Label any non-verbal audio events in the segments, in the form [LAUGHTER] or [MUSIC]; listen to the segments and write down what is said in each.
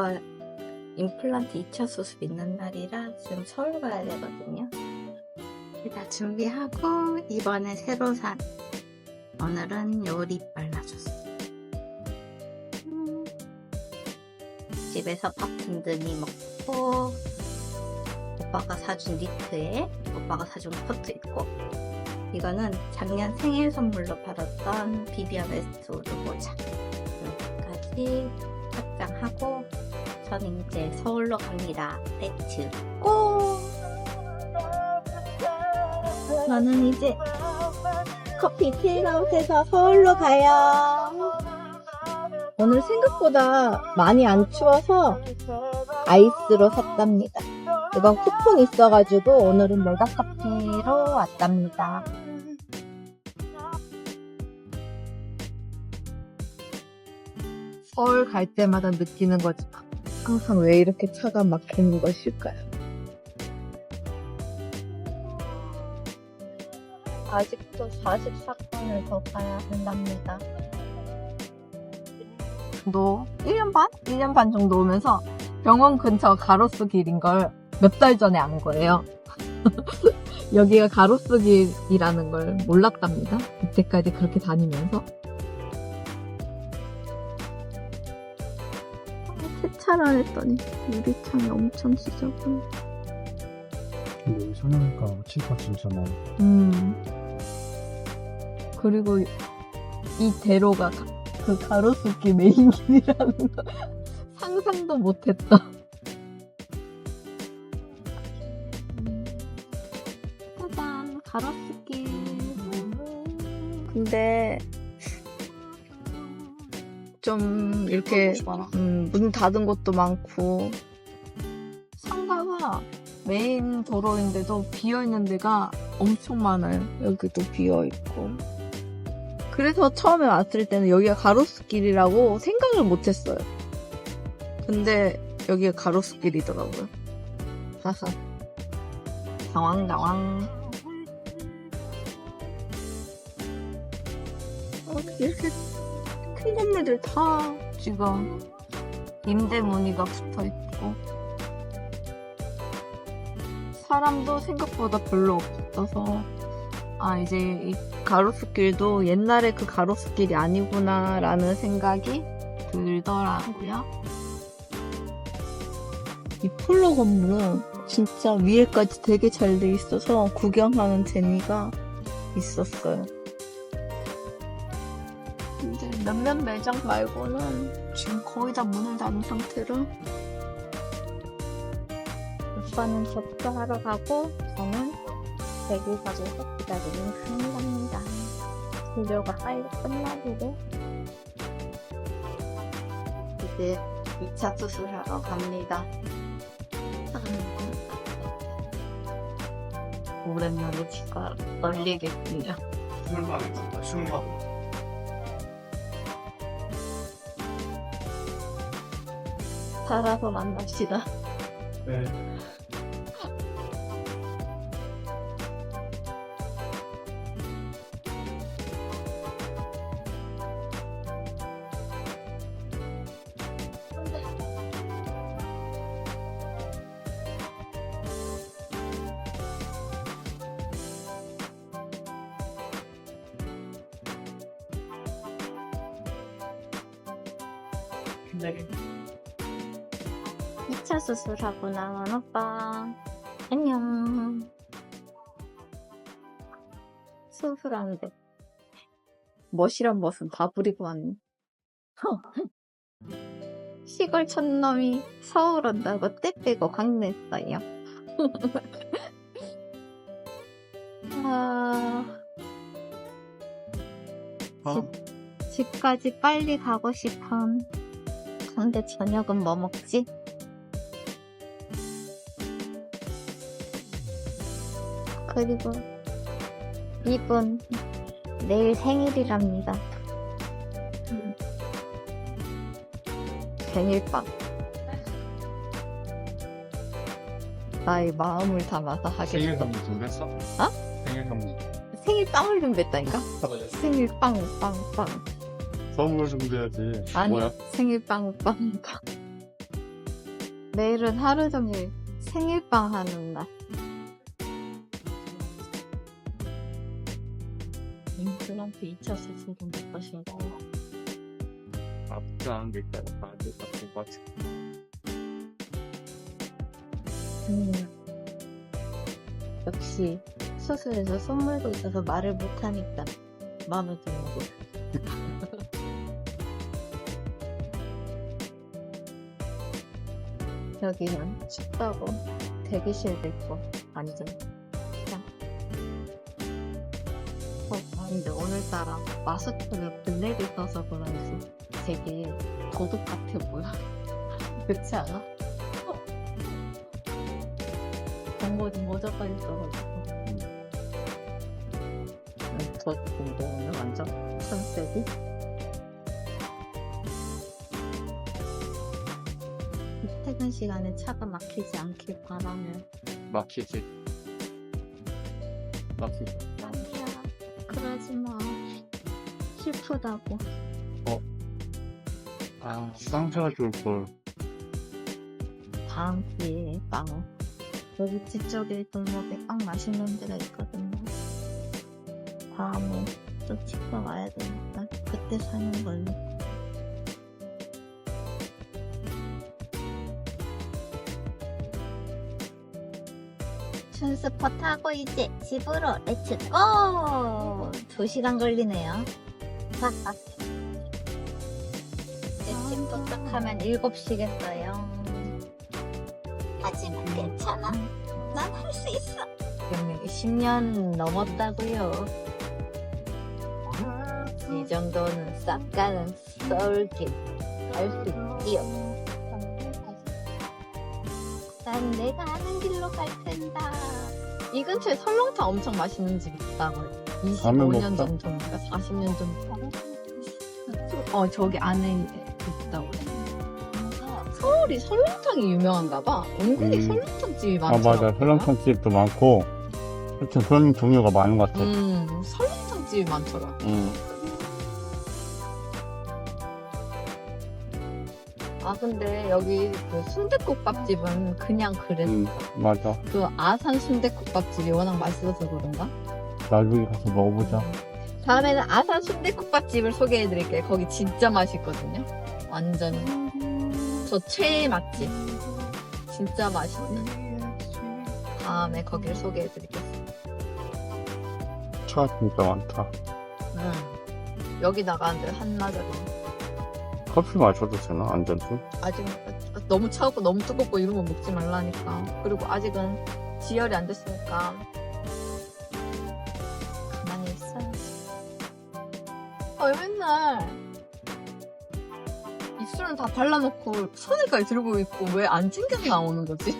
제가 임플란트 2차 수술 있는 날이라 지금 서울 가야 되거든요. 다 준비하고 이번에 새로 산 오늘은 요리 발라줬어요. 음, 집에서 밥 든든히 먹고 오빠가 사준 니트에 오빠가 사준 코트 입고 이거는 작년 생일 선물로 받았던 비비안 웨스트우드 모자 여기까지 착장하고 저는 이제 서울로 갑니다. 렛츠 고! 저는 이제 커피 테이크아웃해서 서울로 가요. 오늘 생각보다 많이 안 추워서 아이스로 샀답니다. 이건 쿠폰 있어가지고 오늘은 메가커피로 왔답니다. 서울 갈 때마다 느끼는 거지만 항상 왜 이렇게 차가 막히는 것일까요? 아직도 44건을 더 가야 한답니다. 너 1년 반? 1년 반 정도 오면서 병원 근처 가로수 길인 걸 몇 달 전에 안 거예요. [LAUGHS] 여기가 가로수 길이라는 걸 몰랐답니다. 이때까지 그렇게 다니면서. 세차를 했더니 유리창이 엄청 지저분해. 근데 여기 성형외과 치과 진짜 많아. 음. 그리고 이 대로가 가- 그 가로수길 메인 길이라는 거 [LAUGHS] 상상도 못했다. 좀 이렇게 음, 문 닫은 곳도 많고 상가가 메인 도로인데도 비어 있는 데가 엄청 많아요. 여기도 비어 있고. 그래서 처음에 왔을 때는 여기가 가로수길이라고 생각을 못했어요. 근데 여기가 가로수길이더라고요. 하하. 당황당황. 어, 이렇게 큰 건물들 다 지금 임대 문의가 붙어 있고 사람도 생각보다 별로 없어서 아 이제 이 가로수길도 옛날에 그 가로수길이 아니구나라는 생각이 들더라고요. 이 폴로 건물은 진짜 위에까지 되게 잘 돼 있어서 구경하는 재미가 있었어요. 근데 몇몇 매장 말고는 지금 거의 다 문을 닫은 상태라 오빠는 접수하러 가고 저는 대기석에서 기다리는 중입니다. 진료가 빨리 끝나기를 이제 2차 수술하러 갑니다. 오랜만에 치과 떨리겠군요. 술만 술만. 살아서 만납시다. 네. 네. 2차 수술하고 나온 오빠. 안녕. 수술하는데. 멋이란 멋은 다 부리고 왔네. 시골 촌놈이 서울 온다고 때 빼고 강냈어요. [LAUGHS] 아, 어? 집까지 빨리 가고 싶은. 근데 저녁은 뭐 먹지? 그리고 이분 내일 생일이랍니다. 음. 생일빵. 나의 마음을 담아서 생일 하겠다. 선물 준비했어? 어? 생일 선물. 생일빵을 준비했다니까? [LAUGHS] 생일빵, 빵, 빵. 선물 준비해야지. 아니, 뭐야? 생일빵, 빵, 빵. 내일은 하루 종일 생일빵 하는 날. 임플란트 2차 수술은 거. 앞장 일단 맞을 것 같아. 음. 역시 수술에서 선물도 있어서 말을 못하니까 마음에 드는 거. [LAUGHS] 여기는 춥다고 대기실도 있고 완전 근데 오늘따라 마스크를 블랙을 써서 그런지 되게 도둑 같아 보여. 그렇지 않아? 정보 모자까지 써가지고. 응, 저 정도 오늘 완전 컨셉이. 퇴근 시간에 차가 막히지 않길 바라며. 막히지. 막히지. 그러지 마. 슬프다고. 아, 쌍차가 좋을 걸. 다음 기회에 빵. 여기 뒤쪽에 골목에 빵 맛있는 데가 있거든요. 다음에 또 치과 와야 되니까 그때 사는 걸로. 스퍼 타고 이제 집으로 렛츠고! 2시간 걸리네요. 이제 집 도착하면 7시겠어요. 하지만 괜찮아. 난 할 수 있어. 경력이 10년 넘었다고요. 이 정도는 싹 가는 썰길 알수 있지요. 난 내가 아는 길로 갈 텐다. 이 근처에 설렁탕 엄청 맛있는 집 있다고. 다음에 25년 먹자. 전인가 40년 전. 어 저기 안에 있다고. 서울이 설렁탕이 유명한가 봐. 은근히 음. 설렁탕 집이 아, 많더라고. 맞아. 설렁탕 집도 많고. 하여튼 그런 종류가 많은 것 같아. 음, 설렁탕 집이 많더라. 응. 아 근데 여기 그 순대국밥집은 그냥 그랬어. 응, 맞아. 그 아산 순대국밥집이 워낙 맛있어서 그런가? 나중에 가서 먹어보자. 다음에는 아산 순대국밥집을 소개해드릴게요. 거기 진짜 맛있거든요. 완전 저 최애 맛집. 진짜 맛있는. 다음에 거기를 소개해드리겠습니다. 차가 진짜 많다. 음. 여기다가 이제 한마디로 커피 마셔도 되나? 안전도? 아직 너무 차갑고 너무 뜨겁고 이런 거 먹지 말라니까. 그리고 아직은 지혈이 안 됐으니까 가만히 있어야지. 아, 왜 맨날 입술은 다 발라놓고 손에까지 들고 있고 왜 안 챙겨서 나오는 거지?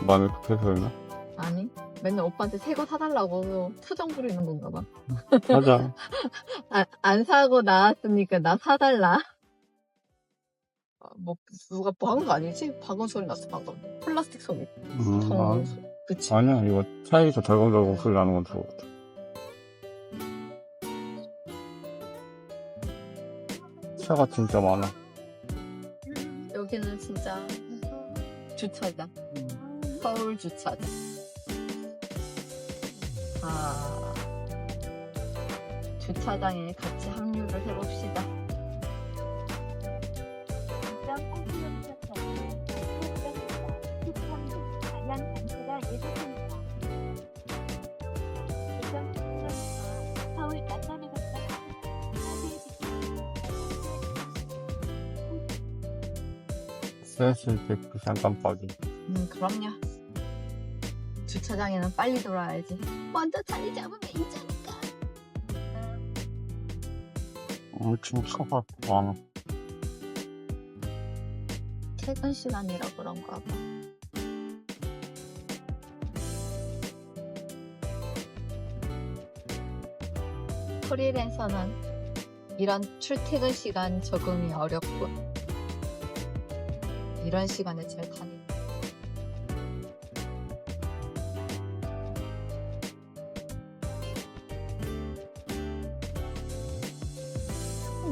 마음이 급해서였나? 아니 맨날 오빠한테 새 거 사달라고 투정 부리는 건가 봐. 맞아. [LAUGHS] 아, 안 사고 나왔으니까 나 사달라. 아, 뭐 누가 박은 거 아니지? 박은 소리 났어 방금. 플라스틱 소리. 음, 텅 아, 소리. 그치? 아니야. 이거 차에서 덜컹덜컹 소리 나는 건 좋거든. 차가 진짜 많아. 여기는 진짜 주차장. 서울 주차장. 아, 주차장에 같이 합류를 해봅시다. 스트레스 그 잠깐빠기. 음, 그럼요. 주차장에는 빨리 돌아야지. 먼저 자리 잡으면 이자니까. 엄청 차가 많아. 퇴근 시간이라 그런가 봐. 프리랜서는 이런 출퇴근 시간 적응이 어렵고 이런 시간에 제일 다니.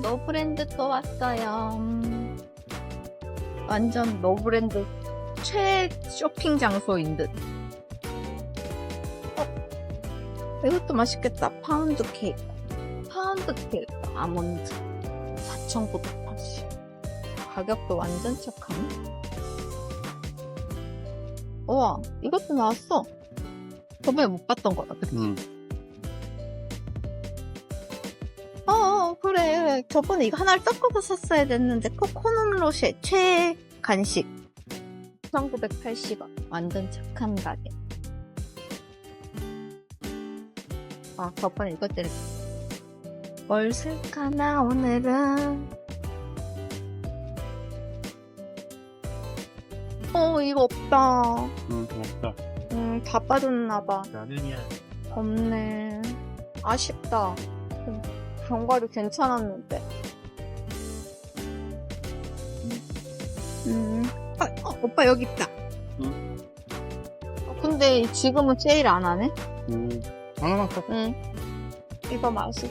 노브랜드 또 왔어요. 음. 완전 노브랜드 최 쇼핑 장소인 듯. 어, 이것도 맛있겠다. 파운드 케이크. 파운드 케이크 아몬드 4,980. 가격도 완전 착하네. 우와, 이것도 나왔어. 저번에 못 봤던 거다. 그치? 응. 어, 어, 그래. 저번에 이거 하나를 섞어서 샀어야 됐는데, 코코넛 로쉐 최 간식. 1980원. 완전 착한 가격. 아, 저번에 이것들. 뭘 쓸까나, 오늘은. 어, 이거 없다. 응, 고맙다. 음, 다 빠졌나봐. 나는야. 없네. 아쉽다. 견과류 괜찮았는데. 음. 아, 어, 오빠 여기 있다. 응. 어, 근데 지금은 세일 안 하네? 응. 하나만 써. 응. 이거 맛있어.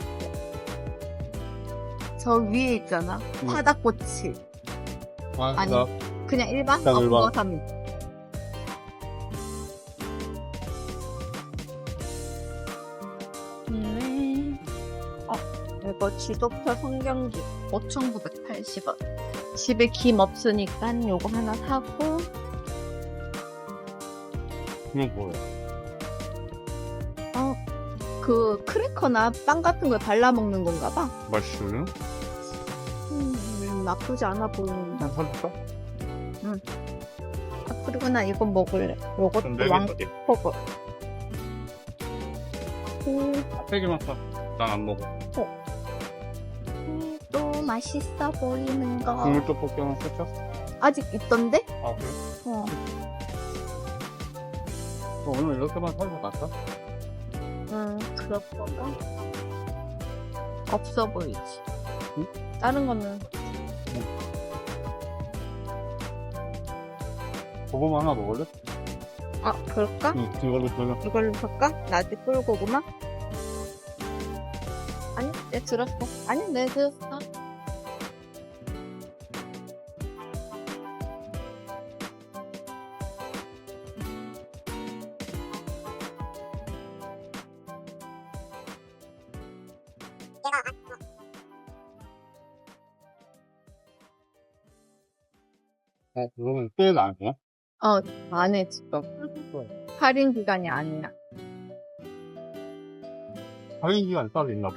저 위에 있잖아. 응. 화닭꼬치. 아, 아니. 나 그냥 일반? 그냥 어, 일반. 그거 삽니다. 네. 어, 이거 지도표 성경기 5,980원. 집에 김 없으니까 요거 하나 사고, 그냥 뭐야? 어, 그 크래커나 빵 같은 거 발라 먹는 건가 봐. 맛있어요? 음, 나쁘지 않아 보이는데. 그냥 사줄까? 아, 그리고 나 이거 먹을래. 요것도 왕포그. 음, 세 개만 사. 난안 먹어. 음, 또 맛있어 보이는 거. 국물 떡볶이 하나 살짝? 아직 있던데? 아, 그래? 어. 어, 오늘 이렇게만 사고 갈까? 음, 그럴 거가? 없어 보이지. 응? 다른 거는 고구마 하나 먹을래? 아 그럴까? 응, 이걸로 들려. 이걸로 살까? 나지 꿀고구마? 아니, 내 들었어. 아니, 내 들었어. 어, 그러면 안 해? 어, 안 해, 지금. 할인 기간이 아니야. 할인 기간 따로 있나?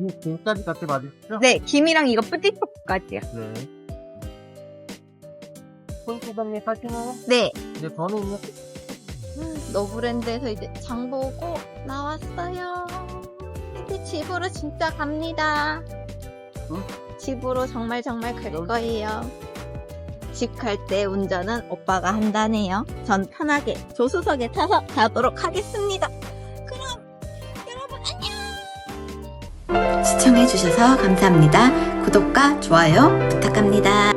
음, 김까지 같이 맛있죠? 네, 김이랑 이거 뿌띠초까지요. 네. 손수담님 사시나요? 네. 이제 저는요? 노브랜드에서 이제 장 보고 나왔어요. 이제 집으로 진짜 갑니다. 응? 집으로 정말 정말 갈 거예요. 집 갈 때 운전은 오빠가 한다네요. 전 편하게 조수석에 타서 가도록 하겠습니다. 그럼 여러분 안녕! 시청해주셔서 감사합니다. 구독과 좋아요 부탁합니다.